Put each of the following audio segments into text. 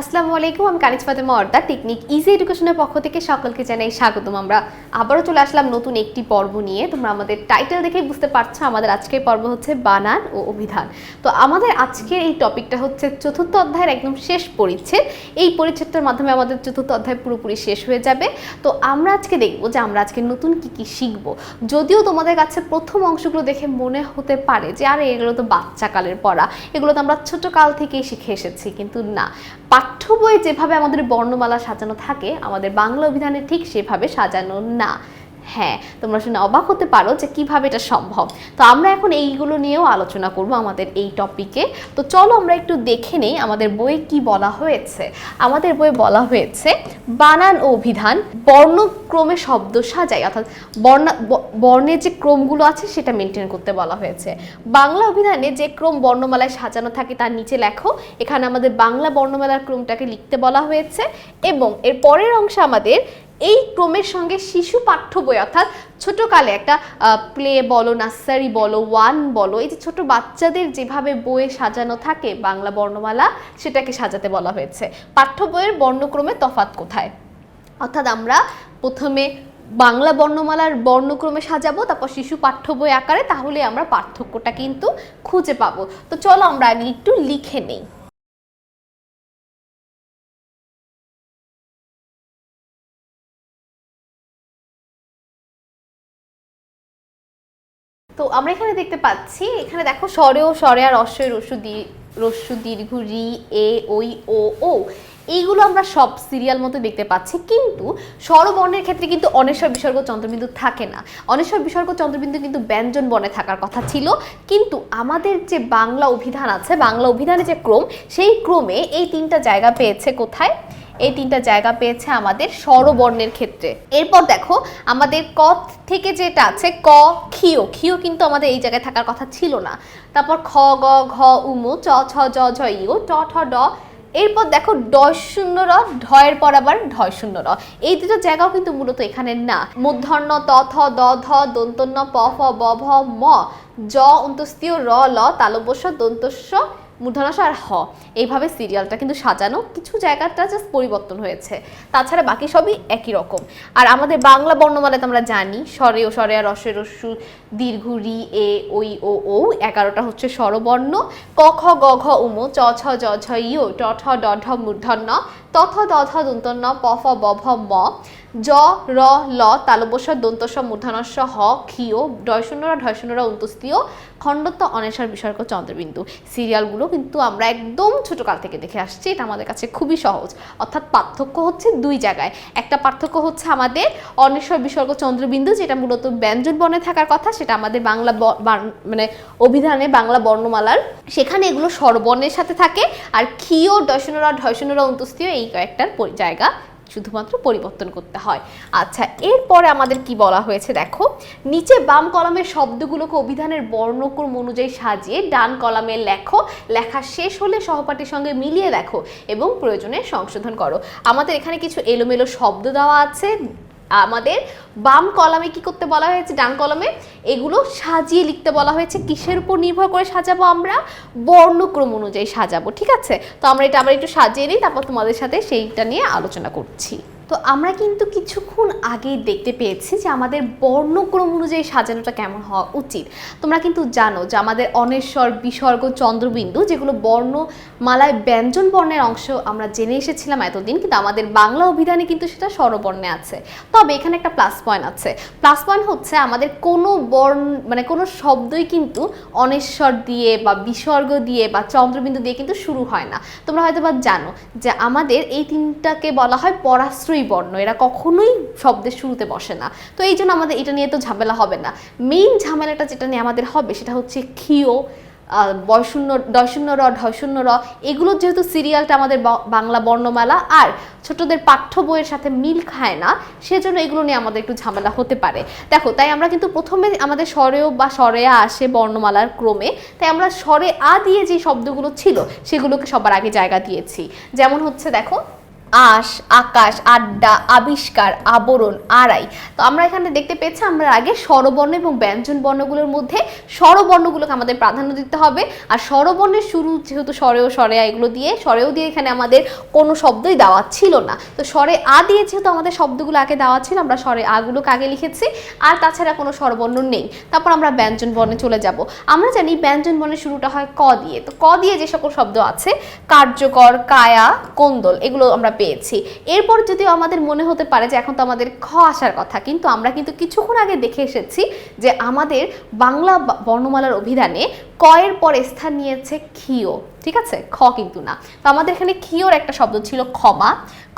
আসসালামু আলাইকুম, আমি কানিজ ফাতেমা অর্দা টেকনিক ইজি এডুকেশনের পক্ষ থেকে সকলকে জানাই স্বাগতম। আমরা আবারও চলে আসলাম নতুন একটি পর্ব নিয়ে। তোমরা আমাদের টাইটেল দেখেই বুঝতে পারছ, আমাদের আজকের পর্ব হচ্ছে বানান ও অভিধান। তো আমাদের আজকের এই টপিকটা হচ্ছে চতুর্থ অধ্যায়ের একদম শেষ পরিচ্ছেদ। এই পরিচ্ছেদটার মাধ্যমে আমাদের চতুর্থ অধ্যায় পুরোপুরি শেষ হয়ে যাবে। তো আমরা আজকে দেখব যে আমরা আজকে নতুন কি কি শিখব। যদিও তোমাদের কাছে প্রথম অংশগুলো দেখে মনে হতে পারে যে, আরে এগুলো তো বাচ্চাকালের পড়া, এগুলো তো আমরা ছোট কাল থেকেই শিখে এসেছি, কিন্তু না। পাঠ্য বইয়ে যেভাবে আমাদের বর্ণমালা সাজানো থাকে আমাদের বাংলা অভিধানে ঠিক সেভাবে সাজানো না। হ্যাঁ তোমরা শুনে অবাক হতে পারো যে কীভাবে এটা সম্ভব। তো আমরা এখন এইগুলো নিয়েও আলোচনা করব আমাদের এই টপিকে তো চলো আমরা একটু দেখে নেই আমাদের বইয়ে কি বলা হয়েছে। আমাদের বইয়ে বলা হয়েছে, বানান ও অভিধান বর্ণক্রমে শব্দ সাজাই অর্থাৎ বর্ণ, বর্ণের যে ক্রমগুলো আছে সেটা মেনটেন করতে বলা হয়েছে। বাংলা অভিধানে যে ক্রম বর্ণমালায় সাজানো থাকে তার নিচে লেখো, এখানে আমাদের বাংলা বর্ণমালার ক্রমটাকে লিখতে বলা হয়েছে এবং এর পরের অংশে আমাদের এই ক্রমের সঙ্গে শিশু পাঠ্য বই, অর্থাৎ ছোটকালে একটা প্লে বলো নার্সারি বলো ওয়ান বলো, এই যে ছোট বাচ্চাদের যেভাবে বইয়ে সাজানো থাকে, বাংলা বর্ণমালা, সেটাকে সাজাতে বলা হয়েছে। পাঠ্য বইয়ের বর্ণক্রমে তফাৎ কোথায়? অর্থাৎ আমরা প্রথমে বাংলা বর্ণমালার বর্ণক্রমে সাজাবো, তারপর শিশু পাঠ্য বই আকারে, তাহলে আমরা পার্থক্যটা কিন্তু খুঁজে পাবো। তো চলো আমরা আগে একটু লিখে নেই। আমরা এখানে দেখতে পাচ্ছি, এখানে দেখো স্বরেও স্বরে আর অশ্বয় রস্যু দি রস্যু দীর্ঘ রি, এ, ওই, ও ও। এইগুলো আমরা সব সিরিয়াল মতো দেখতে পাচ্ছি, কিন্তু স্বরবর্ণের ক্ষেত্রে কিন্তু অনেশ্বর বিসর্গ চন্দ্রবিন্দু থাকে না। অনেশ্বর বিসর্গ চন্দ্রবিন্দু কিন্তু ব্যঞ্জন বর্ণে থাকার কথা ছিল, কিন্তু আমাদের যে বাংলা অভিধান আছে, বাংলা অভিধানের যে ক্রম, সেই ক্রমে এই তিনটা জায়গা পেয়েছে কোথায়? এই তিনটা জায়গা পেয়েছে আমাদের স্বরবর্ণের ক্ষেত্রে। এরপর দেখো, আমাদের ক থেকে যেটা আছে, ক খিও খিও কিন্তু আমাদের এই জায়গায় থাকার কথা ছিল না। তারপর খ, গ, ঘ, উমু চ, ছ, জ, ঝ ইও ট, ঠ, ড। এরপর দেখো ডয় শূন্য, র ঢয়ের পর আবার ঢয় শূন্য, র। এই দুটো জায়গাও কিন্তু মূলত এখানে না। মূর্ধন্য, ত, থ, দ, ধ, দন্তন্য, প, ফ, ব, ভ, ম, জ অন্তস্তীয় র, ল তালব্যস্য দন্তস্য মূর্ধনাশ আর হ। এইভাবে সিরিয়ালটা কিন্তু সাজানো কিছু জায়গাটা জাস্ট পরিবর্তন হয়েছে। তাছাড়া বাকি সবই একই রকম। আর আমাদের বাংলা বর্ণমালাতে আমরা জানি, স্বরে ও স্বরে আর রসের রসু দীর্ঘ রি, এ ওই ও ও এগারোটা হচ্ছে স্বরবর্ণ। ক, খ, গ, ঘ উম চ ছ জ ঝ ও ট ঠ, ড, ঢ, মূর্ধন্য। ত থ দন্ত ন প ফ ব ভ ম, জ, র, ল তালবস্য দন্তস্ব মূর্ধনস্য হ, ক্ষীয় ডয় শূন্য র ঢয় শূন্য র অন্তুস্তীয় খণ্ডত্ব অনেশ্বর বিসর্গ, চন্দ্রবিন্দু। সিরিয়ালগুলো কিন্তু আমরা একদম ছোটকাল থেকে দেখে আসছি, এটা আমাদের কাছে খুবই সহজ। অর্থাৎ পার্থক্য হচ্ছে দুই জায়গায়। একটা পার্থক্য হচ্ছে আমাদের অনেশ্বর বিসর্গ, চন্দ্রবিন্দু, যেটা মূলত ব্যঞ্জন বর্ণে থাকার কথা, সেটা আমাদের বাংলা মানে অভিধানে বাংলা বর্ণমালার। সেখানে এগুলো স্বরবর্ণের সাথে থাকে, আর ক্ষীয় ডয়শনরা ঢয়শনরা অন্তুস্তীয় এই কয়েকটার জায়গা শুধুমাত্র পরিবর্তন করতে হয়। আচ্ছা এরপরে আমাদের কি বলা হয়েছে দেখো? নিচে বাম কলামের শব্দগুলোকে অভিধানের বর্ণক্রম অনুযায়ী সাজিয়ে ডান কলামে লেখো। লেখা শেষ হলে সহপাঠীর সঙ্গে মিলিয়ে দেখো এবং প্রয়োজনে সংশোধন করো। আমাদের এখানে কিছু এলোমেলো শব্দ দেওয়া আছে। আমাদের বাম কলামে কি করতে বলা হয়েছে? ডান কলমে এগুলো সাজিয়ে লিখতে বলা হয়েছে। কিসের উপর নির্ভর করে সাজাবো আমরা? বর্ণক্রম অনুযায়ী সাজাবো, ঠিক আছে? তো আমরা এটা আবার একটু সাজিয়ে নিই, তারপর তোমাদের সাথে সেইটা নিয়ে আলোচনা করছি। তো আমরা কিন্তু কিছুক্ষণ আগেই দেখতে পেয়েছি যে আমাদের বর্ণক্রম অনুযায়ী সাজানোটা কেমন হওয়া উচিত। তোমরা কিন্তু জানো যে আমাদের অনেশ্বর, বিসর্গ, চন্দ্রবিন্দু যেগুলো বর্ণমালায় ব্যঞ্জন বর্ণের অংশ আমরা জেনে এসেছিলাম এতদিন, কিন্তু আমাদের বাংলা অভিধানে কিন্তু সেটা স্বরবর্ণে আছে। তবে এখানে একটা প্লাস পয়েন্ট আছে। প্লাস পয়েন্ট হচ্ছে আমাদের কোনো বর্ণ মানে কোনো শব্দই কিন্তু অনেশ্বর দিয়ে বা বিসর্গ দিয়ে বা চন্দ্রবিন্দু দিয়ে কিন্তু শুরু হয় না। তোমরা হয়তো বা জানো যে আমাদের এই তিনটাকে বলা হয় পরাশ্রয়ী বর্ণ, এরা কখনোই শব্দের শুরুতে বসে না। তো এই জন্য আমাদের এটা নিয়ে তো ঝামেলা হবে না। মেইন ঝামেলাটা যেটা নিয়ে আমাদের হবে সেটা হচ্ছে ক্ষীয় বয়শূন্য ডয়শূন্য র ঢয়শূন্য র, এগুলোর যেহেতু সিরিয়ালটা আমাদের বাংলা বর্ণমালা, আর ছোটদের পাঠ্য বইয়ের সাথে মিল খায় না, সেজন্য এগুলো নিয়ে আমাদের একটু ঝামেলা হতে পারে। দেখো, তাই আমরা কিন্তু প্রথমে আমাদের স্বরেও বা স্বরেয়া আসে বর্ণমালার ক্রমে, তাই আমরা স্বরে আ দিয়ে যে শব্দগুলো ছিল, সেগুলোকে সবার আগে জায়গা দিয়েছি। যেমন হচ্ছে, দেখো আশ, আকাশ, আড্ডা, আবিষ্কার, আবরণ, আড়াই। তো আমরা এখানে দেখতে পেয়েছি আমরা আগে স্বরবর্ণ এবং ব্যঞ্জন বর্ণগুলোর মধ্যে স্বরবর্ণগুলোকে আমাদের প্রাধান্য দিতে হবে। আর স্বরবর্ণের শুরু যেহেতু স্বরেও স্বরে এগুলো দিয়ে, স্বরেও দিয়ে এখানে আমাদের কোনো শব্দই দেওয়া ছিল না। তো স্বরে আ দিয়ে যেহেতু আমাদের শব্দগুলো আগে দেওয়া ছিল, আমরা স্বরে আগুলোকে আগে লিখেছি। আর তাছাড়া কোনো স্বরবর্ণ নেই। তারপর আমরা ব্যঞ্জন বর্ণে চলে যাব। আমরা জানি ব্যঞ্জন বর্ণের শুরুটা হয় ক দিয়ে। তো ক দিয়ে যে সকল শব্দ আছে, কার্যকর, কায়া, কোন্দল, এগুলো আমরা পেয়েছি। এরপর যদিও আমাদের মনে হতে পারে যে এখন তো আমাদের খ আসার কথা, কিন্তু আমরা কিন্তু কিছুক্ষণ আগে দেখে এসেছি যে আমাদের বাংলা বর্ণমালার অভিধানে ক এর পর স্থান নিয়েছে ক্ষীয়। ঠিক আছে? খ কিন্তু না। তো আমাদের এখানে ক্ষীয়র একটা শব্দ ছিল ক্ষমা।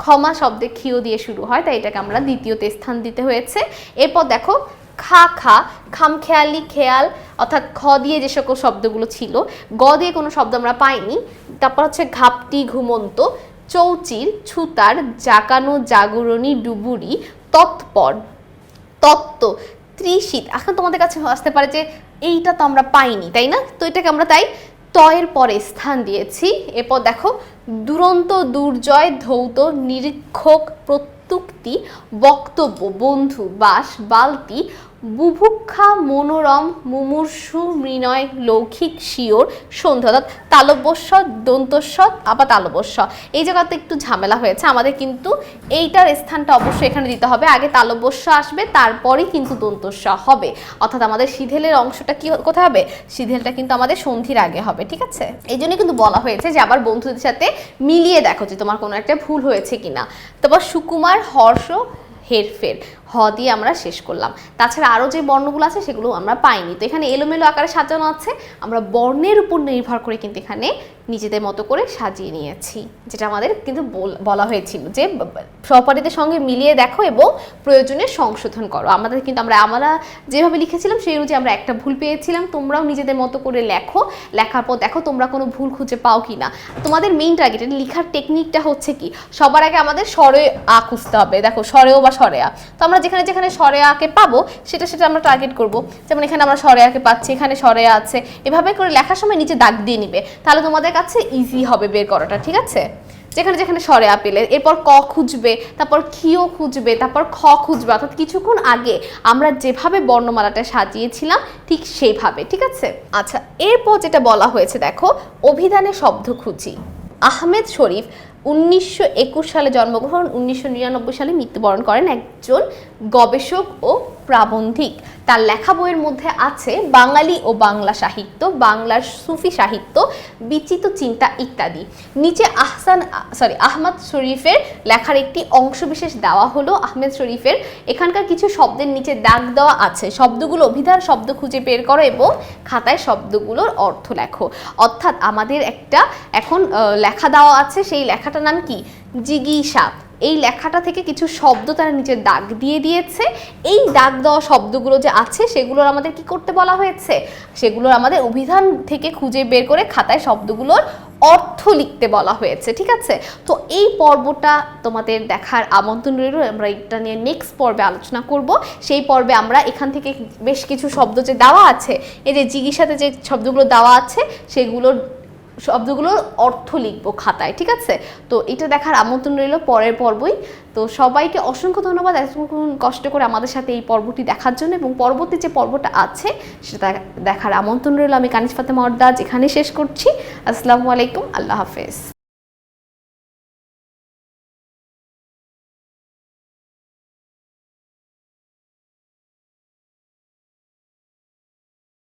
ক্ষমা শব্দে ক্ষীয় দিয়ে শুরু হয়, তাই এটাকে আমরা দ্বিতীয়তে স্থান দিতে হয়েছে। এরপর দেখো, খা খা, খামখেয়ালি, খেয়াল, অর্থাৎ খ দিয়ে যে সকল শব্দগুলো ছিল, গ দিয়ে কোনো শব্দ আমরা পাইনি। তারপর হচ্ছে ঘাপটি, ঘুমন্ত চৌচির ছুতার, জাকানো, জাগরণী, ডুবুরি, তৎপর, তত্ত্ব, ত্রিশীত। এখন তোমাদের কাছে আসতে পারে যে এইটা তো আমরা পাইনি, তাই না? তো এটাকে আমরা তাই তয়ের পরে স্থান দিয়েছি। এরপর দেখো, দুরন্ত, দুর্জয়, ধৌত, নিরীক্ষক, প্রত্যুক্তি, বক্তব্য, বন্ধু, বাস, বালতি বুভুক্ষা, মনোরম, মুমূর্ষু, মৃণয়, লৌকিক, শিওর সন্ধ্যা অর্থাৎ তালব্যস্ব দন্তস্ব আবার তালব্যস্ব এই জায়গাতে একটু ঝামেলা হয়েছে। আমাদের কিন্তু এইটার স্থানটা অবশ্যই এখানে দিতে হবে। আগে তালব্যস্ব আসবে তারপরেই কিন্তু দন্তস্ব হবে। অর্থাৎ আমাদের সিধেলের অংশটা কি কোথায় হবে? সিধেলটা কিন্তু আমাদের সন্ধির আগে হবে, ঠিক আছে? এই জন্য কিন্তু বলা হয়েছে যে আবার বন্ধুদের সাথে মিলিয়ে দেখো যে তোমার কোনো একটা ভুল হয়েছে কিনা। তারপর সুকুমার, হর্ষ, হেরফের। হ দিয়ে আমরা শেষ করলাম। তাছাড়া আরও যে বর্ণগুলো আছে সেগুলো আমরা পাইনি। তো এখানে এলোমেলো আকারে সাজানো আছে। আমরা বর্ণের উপর নির্ভর করে কিন্তু এখানে নিজেদের মতো করে সাজিয়ে নিয়েছি, যেটা আমাদের কিন্তু বলা হয়েছিল যে সহপাঠীদের সঙ্গে মিলিয়ে দেখো এবং প্রয়োজনে সংশোধন করো। আমাদের কিন্তু আমরা আমরা যেভাবে লিখেছিলাম সেই অনুযায়ী আমরা একটা ভুল পেয়েছিলাম। তোমরাও নিজেদের মতো করে লেখো। লেখার পর দেখো তোমরা কোনো ভুল খুঁজে পাও কি না তোমাদের মেইন টার্গেট লেখার টেকনিকটা হচ্ছে কি? সবার আগে আমাদের স্বরে আ খুঁজতে হবে। দেখো স্বরেও বা স্বরে আ তো আমরা যেখানে যেখানে স্বরে আকে পাবো, সেটা সেটা আমরা টার্গেট করব। যেমন এখানে আমরা স্বরে আকে পাচ্ছি, এখানে স্বরে আ আছে। এভাবে করে লেখার সময় নিচে দাগ দিয়ে নিবে। তাহলে তোমাদের কাছে ইজি হবে বের করাটা, ঠিক আছে? যেখানে যেখানে স্বরে আ পেলে, এরপর ক খুঁজবে, তারপর ক্ষীয় খুঁজবে, তারপর খ খুঁজবে, অর্থাৎ কিছুক্ষণ আগে আমরা যেভাবে বর্ণমালাটা সাজিয়েছিলাম, ঠিক সেইভাবে, ঠিক আছে? আচ্ছা এরপর যেটা বলা হয়েছে, দেখো অভিধানে শব্দ খুঁজি। আহমেদ শরীফ উনিশশো একুশ সালে জন্মগ্রহণ উনিশশো নিরানব্বই সালে মৃত্যুবরণ করেন একজন গবেষক ও প্রাবন্ধিক। তার লেখা বইয়ের মধ্যে আছে বাঙালি ও বাংলা সাহিত্য, বাংলার সুফি সাহিত্য, বিচিত চিন্তা ইত্যাদি। নিচে আহসান সরি আহমদ শরীফের লেখার একটি অংশবিশেষ দেওয়া হলো আহমেদ শরীফের। এখানকার কিছু শব্দের নিচে দাগ দেওয়া আছে। শব্দগুলো অভিধান, শব্দ খুঁজে বের করো এবং খাতায় শব্দগুলোর অর্থ লেখো। অর্থাৎ আমাদের একটা এখন লেখা দেওয়া আছে, সেই লেখাটার নাম কি? জিগি জিগিসা এই লেখাটা থেকে কিছু শব্দ তারা নিচে দাগ দিয়ে দিয়েছে। এই দাগ দেওয়া শব্দগুলো যে আছে, সেগুলোর আমাদের কি করতে বলা হয়েছে? সেগুলোর আমাদের অভিধান থেকে খুঁজে বের করে খাতায় শব্দগুলোর অর্থ লিখতে বলা হয়েছে, ঠিক আছে? তো এই পর্বটা তোমাদের দেখার আমন্ত্রণ রইল। আমরা এটা নিয়ে নেক্সট পর্বে আলোচনা করব। সেই পর্বে আমরা এখান থেকে বেশ কিছু শব্দ যে দেওয়া আছে, এই যে জিজ্ঞাসাতে যে শব্দগুলো দেওয়া আছে, সেগুলোর শব্দগুলোর অর্থ লিখব খাতায়, ঠিক আছে? তো এটা দেখার আমন্ত্রণ রইল পরের পর্বই। তো সবাইকে অসংখ্য ধন্যবাদ এতক্ষণ কষ্ট করে আমাদের সাথে এই পর্বটি দেখার জন্য এবং পরবর্তী যে পর্বটা আছে, সেটা দেখার আমন্ত্রণ রইল আমি কানিজ ফাতেমা অর্দাজ এখানে শেষ করছি। আসসালামু আলাইকুম, আল্লাহ হাফেজ।